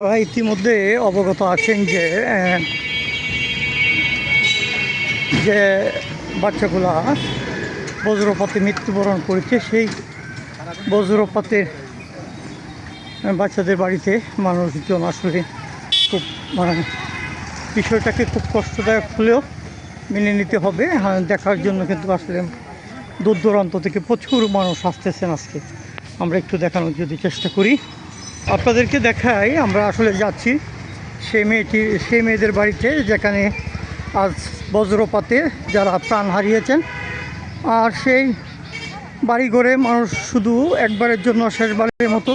ইতিমধ্যে অবগত আছেন যে যে বাচ্চাগুলা বজ্রপাতে মৃত্যুবরণ করেছে সেই বজ্রপাতের বাচ্চাদের বাড়িতে মানুষজন আসলে খুব মানে বিষয়টাকে খুব কষ্টদায়ক হলেও মেনে নিতে হবে। হ্যাঁ, দেখার জন্য কিন্তু আসলে দূর দূরান্ত থেকে প্রচুর মানুষ আসতেছেন আজকে। আমরা একটু দেখানোর যদি চেষ্টা করি। আপনাদেরকে দেখাই, আমরা আসলে যাচ্ছি সেই মেয়েটি, সেই মেয়েদের বাড়িতে, যেখানে আজ বজ্রপাতে যারা প্রাণ হারিয়েছেন। আর সেই বাড়ি ঘরে মানুষ শুধু একবারের জন্য, শেষবারের মতো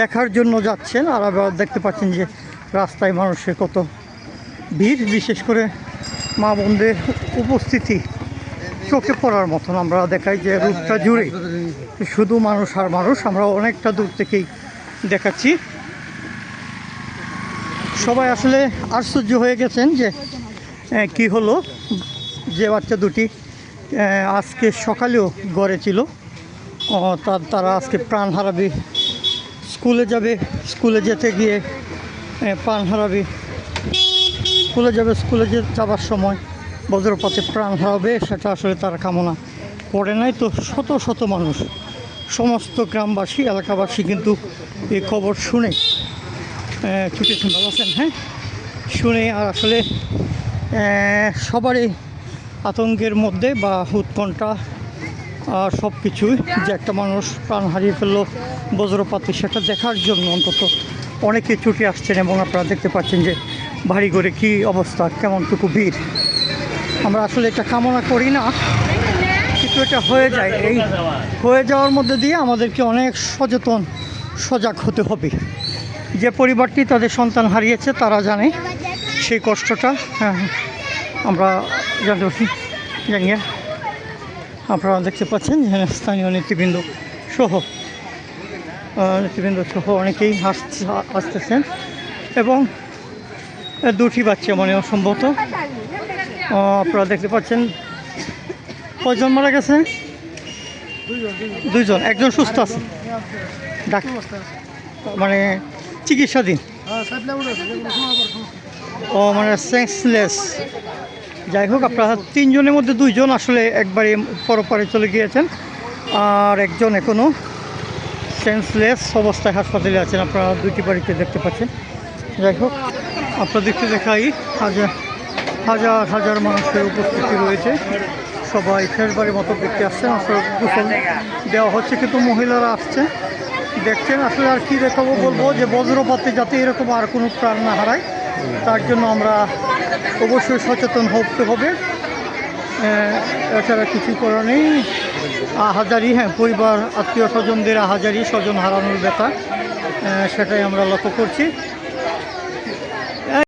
দেখার জন্য যাচ্ছেন। আর আবার দেখতে পাচ্ছেন যে রাস্তায় মানুষের কত ভিড়, বিশেষ করে মা বোনদের উপস্থিতি চোখে পড়ার মতন। আমরা দেখাই যে রূপটা জুড়ে, শুধু মানুষ আর মানুষ, আমরা অনেকটা দূর থেকেই দেখাচ্ছি। সবাই আসলে আশ্চর্য হয়ে গেছেন যে কি হলো? যে বাচ্চা দুটি আজকে সকালেও গড়ে ছিল। তারা আজকে প্রাণ হারাবে। স্কুলে যাবে, স্কুলে যেতে গিয়ে প্রাণ হারাবে। স্কুলে যাবে, স্কুলে যে, যাবার সময় বজ্রপাতে প্রাণ হারাবে, সেটা আসলে তারা কামনা করে নাই তো শত শত মানুষ। সমস্ত গ্রামবাসী, এলাকাবাসী কিন্তু এই খবর শুনে ছুটেছেন ভালো আছেন হ্যাঁ? শুনে আর আসলে সবারই আতঙ্কের মধ্যে বা উৎকণ্ঠা সব কিছুই যে একটা মানুষ প্রাণ হারিয়ে ফেলল বজ্রপাতে, সেটা দেখার জন্য অন্তত অনেকে ছুটে আসছেন এবং আপনারা দেখতে পাচ্ছেন যে ভারী করে কী অবস্থা, কেমনটুকু ভিড়। আমরা আসলে এটা কামনা করি না। এটা হয়ে যায়। এই হয়ে যাওয়ার মধ্যে দিয়ে আমাদেরকে অনেক সচেতন সজাগ হতে হবে। যে পরিবারটি তাদের সন্তান হারিয়েছে তারা জানে সেই কষ্টটা। হ্যাঁ, আমরা জানতে পারছি। জানিয়ে আপনারা দেখতে পাচ্ছেন যে স্থানীয় নেতৃবৃন্দ সহ নেতৃবৃন্দ সহ অনেকেই আসছে আসতেছেন। এবং দুটি বাচ্চা মনে অসম্ভবত। আহ, আপনারা দেখতে পাচ্ছেন কয়জন মারা গেছে? দুইজন। একজন সুস্থ আছে। মানে চিকিৎসাধীন। ও মানে সেন্সলেস যাই হোক, আপনারা তিনজনের মধ্যে দুইজন আসলে একবারে পরপারে চলে গিয়েছেন। আর একজন এখনও সেন্সলেস অবস্থায় হাসপাতালে আছেন। আপনারা দুইটি বাড়িতে দেখতে পাচ্ছেন। যাই হোক, আপনাদেরকে দেখাই। হাজার হাজার হাজার মানুষের উপস্থিতি রয়েছে। সবাই শেষবারের মতো দেখতে আসছেন, আসলে গোসল দেওয়া হচ্ছে, কিন্তু মহিলারা আসছে। দেখছেন আসলে আর কী দেখাবো বলব যে বজ্রপাতে যাতে এরকম আর কোনো প্রাণ না হারায়, তার জন্য আমরা অবশ্যই সচেতন হতে হবে। এছাড়া কিছু করার নেই। আহাজারি হ্যাঁ পরিবার, আত্মীয় স্বজনদের আহাজারি, স্বজন হারানোর ব্যথা সেটাই আমরা লক্ষ্য করছি।